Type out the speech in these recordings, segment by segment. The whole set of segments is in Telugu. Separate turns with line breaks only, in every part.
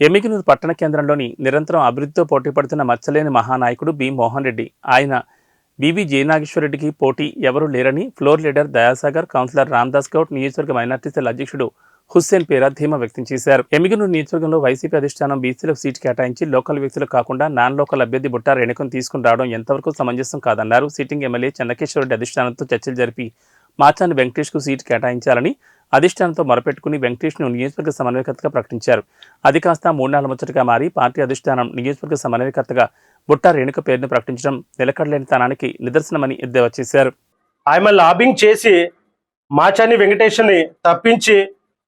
ఎమ్మిగినూరు పట్టణ కేంద్రంలోని నిరంతరం అభివృద్ధితో పోటీ పడుతున్న మచ్చలేని మహానాయకుడు బి. మోహన్ రెడ్డి. ఆయన బీబీ జయనాగేశ్వరరెడ్డికి పోటీ ఎవరూ లేరని floor leader Dayasagar councillor Ramdas Goud నియోజకవర్గ మైనార్టీ సెల్ అధ్యక్షుడు హుస్సేన్ పేరా ధీమా వ్యక్తం చేశారు. ఎమ్మిగనూరు నియోజకవర్గంలో వైసీపీ అధిష్టానం బీసీలకు సీటు కేటాయించి లోకల్ వ్యక్తులు కాకుండా నాన్ లోకల్ అభ్యర్థి బుట్టా రేణుకను తీసుకుని రావడం ఎంతవరకు సమంజసం కాదన్నారు. సిట్టింగ్ ఎమ్మెల్యే చెన్నకేశ్వరరెడ్డి అధిష్టానంతో చర్చలు జరిపి మాచాని వెంకటేష్కు సీటు కేటాయించాలని అధిష్టానంతో మొరపెట్టుకుని వెంకటేష్ను నియోజకవర్గ సమన్వయకర్తగా ప్రకటించారు. అది కాస్త మూడు నాలుగు ముచ్చటగా మారి పార్టీ అధిష్టానం నియోజకవర్గ సమన్వయకర్తగా బుట్టా రేణుక పేరును ప్రకటించడం నిలకడలేని తనానికి నిదర్శనమని ఎద్దేవా చేశారు.
ఆమె లాబింగ్ చేసి మాచాని వెంకటేష్ని తప్పించి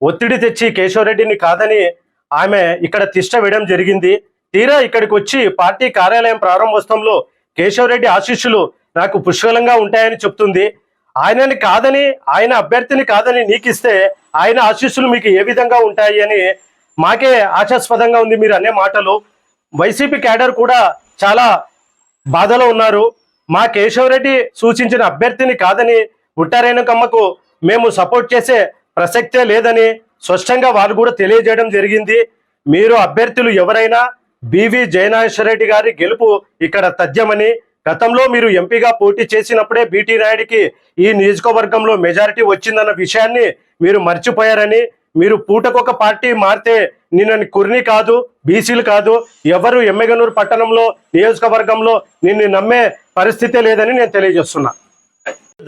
ఒత్తిడి తెచ్చి కేశవరెడ్డిని కాదని ఆమె ఇక్కడ తిష్ట వేయడం జరిగింది. తీరా ఇక్కడికి వచ్చి పార్టీ కార్యాలయం ప్రారంభోత్సవంలో కేశవరెడ్డి ఆశీస్సులు నాకు పుష్కలంగా ఉంటాయని చెప్తుంది. ఆయనని కాదని ఆయన అభ్యర్థిని కాదని నీకిస్తే ఆయన ఆశీస్సులు మీకు ఏ విధంగా ఉంటాయి అని మాకే ఆశాస్పదంగా ఉంది మీరు అనే మాటలు. వైసీపీ క్యాడర్ కూడా చాలా బాధలో ఉన్నారు. మా కేశవరెడ్డి సూచించిన అభ్యర్థిని కాదని ఉట్టారేణుకమ్మకు మేము సపోర్ట్ చేసే ప్రసక్తే లేదని స్పష్టంగా వారు కూడా తెలియజేయడం జరిగింది. మీరు అభ్యర్థులు ఎవరైనా బివి జయనాగేశ్వరరెడ్డి గారి గెలుపు ఇక్కడ తథ్యమని గతంలో మీరు ఎంపీగా పోటీ చేసినప్పుడే బీటీ నాయుడికి ఈ నియోజకవర్గంలో మెజారిటీ వచ్చిందన్న విషయాన్ని మీరు మర్చిపోయారని మీరు పూటకొక పార్టీ మారితే నిన్నని కుర్ని కాదు బీసీలు కాదు ఎవరు ఎమ్మెగనూరు పట్టణంలో నియోజకవర్గంలో నిన్ను నమ్మే పరిస్థితే లేదని నేను తెలియజేస్తున్నా.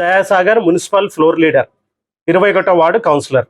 దయాసాగర్ మున్సిపల్ ఫ్లోర్ లీడర్ ఇరవై ఒకటో వార్డు కౌన్సిలర్.